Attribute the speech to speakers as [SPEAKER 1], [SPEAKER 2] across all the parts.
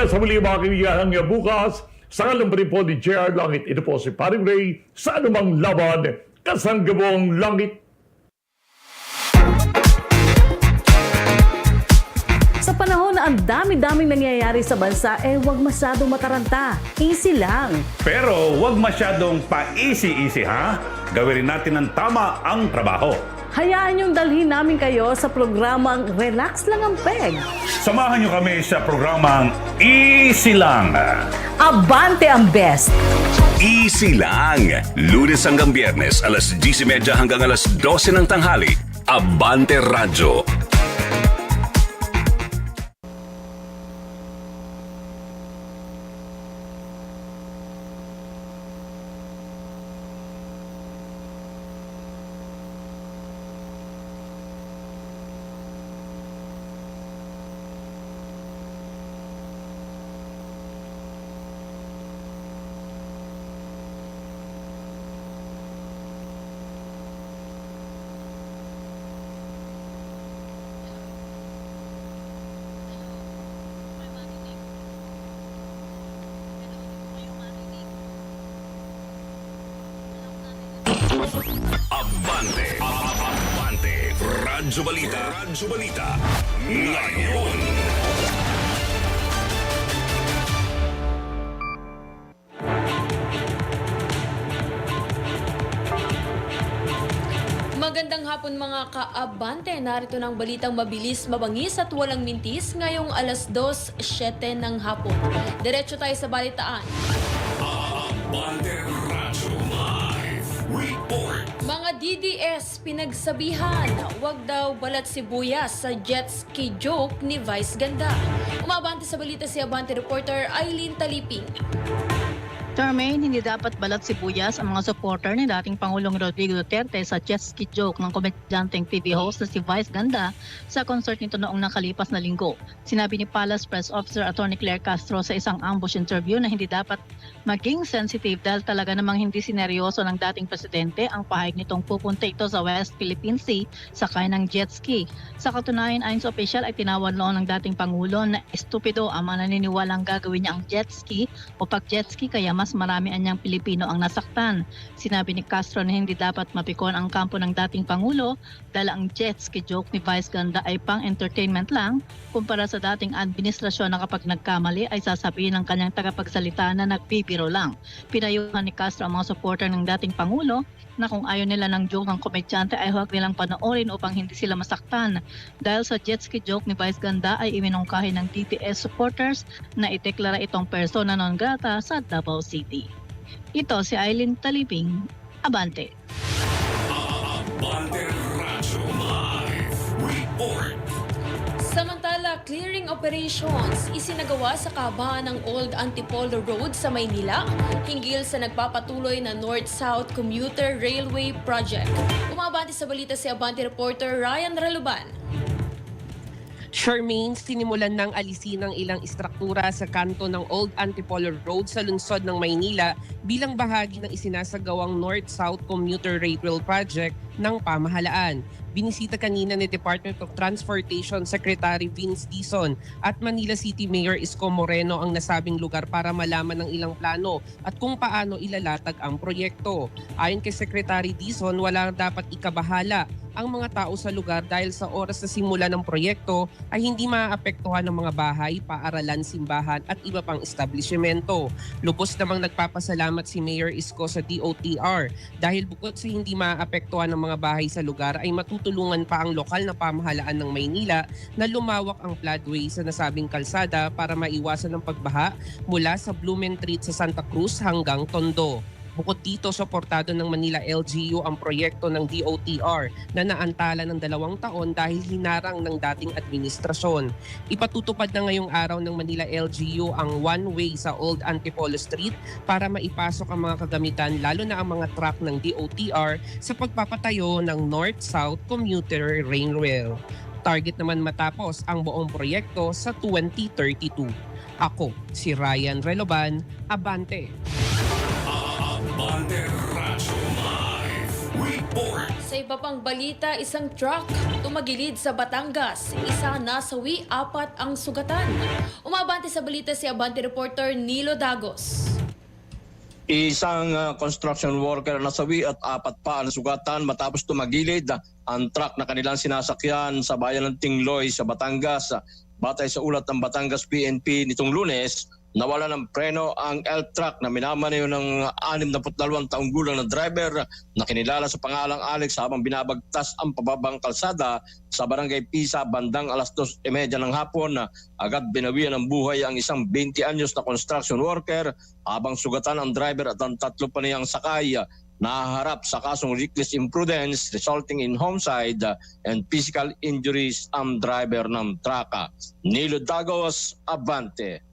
[SPEAKER 1] Hanggang sa muli mga kaibigan, hanggang bukas, sa kalang rin po ni JR Langit, ito po si Paring Ray, sa anumang laban, kasanggabong langit.
[SPEAKER 2] Sa panahon na ang dami-daming nangyayari sa bansa, eh huwag masyadong mataranta. Easy lang.
[SPEAKER 3] Pero huwag masyadong pa-easy-easy ha. Gawin rin natin ng tama ang trabaho.
[SPEAKER 2] Hayaan niyong dalhin namin kayo sa programang Relax Lang ang Peg.
[SPEAKER 3] Samahan niyo kami sa programang Easy Lang.
[SPEAKER 2] Abante ang best!
[SPEAKER 4] Easy lang. Lunes hanggang biyernes, alas 10.30 hanggang alas 12 ng tanghali. Abante Radyo. Abante. Abante. Radyo Balita. Radyo Balita. Ngayon.
[SPEAKER 5] Magandang hapon mga kaabante. Narito ng balitang mabilis, mabangis at walang mintis ngayong alas 2.07 ng hapon. Diretso tayo sa balitaan.
[SPEAKER 4] Abante Radyo Live. Report.
[SPEAKER 5] Mga DDS pinagsabihan, wag daw balat sibuyas sa jet ski joke ni Vice Ganda. Umabante sa balita si Abante reporter Eileen Taliping.
[SPEAKER 6] Charmaine, hindi dapat balat sibuyas ang mga supporter ni dating Pangulong Rodrigo Duterte sa jet ski joke ng komedyanteng TV host na si Vice Ganda sa concert nito noong nakalipas na linggo. Sinabi ni Palace Press Officer Atty. Claire Castro sa isang ambush interview na hindi dapat maging sensitive dahil talaga namang hindi sineryoso ng dating presidente ang pahayag nitong pupunta ito sa West Philippine Sea sakay ng jet ski. Sa katunayan, ayon sa opisyal ay tinawag noon ng dating Pangulo na estupido ang mga naniniwalang gagawin niya ang jet ski o pag jet ski kaya mas marami anyang Pilipino ang nasaktan. Sinabi ni Castro na hindi dapat mapikon ang kampo ng dating Pangulo dahil ang jet ski joke ni Vice Ganda ay pang-entertainment lang kumpara sa dating administrasyon na kapag nagkamali ay sasabihin ng kanyang tagapagsalita na nagbibiro lang. Pinayuhan ni Castro ang mga supporter ng dating Pangulo na kung ayaw nila ng joke ng komedyante ay huwag nilang panoorin upang hindi sila masaktan. Dahil sa jet ski joke ni Vice Ganda ay iminungkahi ng DTS supporters na ideklara itong persona non grata sa Davao City. Ito si Eileen Taliping, Abante.
[SPEAKER 4] Abante Radyo Live. Report.
[SPEAKER 5] Samantala, clearing operations isinagawa sa kabahan ng Old Antipolo Road sa Maynila hinggil sa nagpapatuloy na North-South Commuter Railway Project. Umabante sa balita si Abante reporter Ryan Raluban.
[SPEAKER 7] Charmaine, sinimulan ng alisin ng ilang istruktura sa kanto ng Old Antipolo Road sa lungsod ng Maynila bilang bahagi ng isinasagawang North-South Commuter Rail Project ng pamahalaan. Binisita kanina ni Department of Transportation Secretary Vince Dizon at Manila City Mayor Isko Moreno ang nasabing lugar para malaman ng ilang plano at kung paano ilalatag ang proyekto. Ayon kay Secretary Dizon, wala dapat ikabahala ang mga tao sa lugar dahil sa oras na simula ng proyekto ay hindi maaapektuhan ng mga bahay, paaralan, simbahan at iba pang establishmento. Lubos namang nagpapasalamat si Mayor Isko sa DOTR dahil bukod sa hindi maaapektuhan ng mga bahay sa lugar ay matutulungan pa ang lokal na pamahalaan ng Maynila na lumawak ang floodway sa nasabing kalsada para maiwasan ang pagbaha mula sa Blumentritt sa Santa Cruz hanggang Tondo. Bukod dito, suportado ng Manila LGU ang proyekto ng DOTR na naantala ng dalawang taon dahil hinarang ng dating administrasyon. Ipatutupad na ngayong araw ng Manila LGU ang one-way sa Old Antipolo Street para maipasok ang mga kagamitan lalo na ang mga truck ng DOTR sa pagpapatayo ng North-South Commuter Railway. Target naman matapos ang buong proyekto sa 2032. Ako, si Ryan Reloban, Abante.
[SPEAKER 4] Abante Radyo Live. Report.
[SPEAKER 5] Sa iba pang balita, isang truck tumagilid sa Batangas. Isa nasawi, apat ang sugatan. Umabante sa balita si Abante reporter Nilo Dagos.
[SPEAKER 8] Isang uh, construction worker na nasawi at apat pa ang sugatan matapos tumagilid ang truck na kanilang sinasakyan sa bayan ng Tingloy sa Batangas. Batay sa ulat ng Batangas PNP nitong lunes, nawala ng preno ang elf truck na minamaneho ng 62 taong gulang na driver na kinilala sa pangalang Alex habang binabagtas ang pababang kalsada sa barangay Pisa bandang alas 2.30 ng hapon. Agad binawian ng buhay ang isang 20 anyos na construction worker habang sugatan ang driver at ang tatlo pa niyang sakay nahaharap sa kasong reckless imprudence resulting in homicide and physical injuries ang driver ng traka. Nilo Dagos, Avante.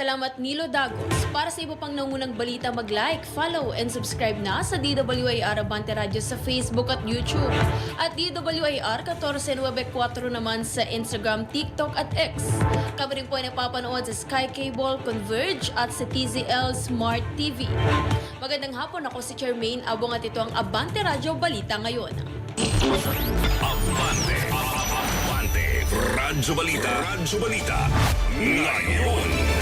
[SPEAKER 5] Salamat Nilo Dagos. Para sa iba pang nangunang balita, mag-like, follow, and subscribe na sa DWAR Abante Radio sa Facebook at YouTube. At DWAR 1494 naman sa Instagram, TikTok at X. Kami rin po ay napapanood sa Sky Cable, Converge at sa TZL Smart TV. Magandang hapon ako si Charmaine Abong at ito ang Abante Radio Balita ngayon.
[SPEAKER 4] Abante. Abante. Radyo Balita. Radyo Balita. Ngayon.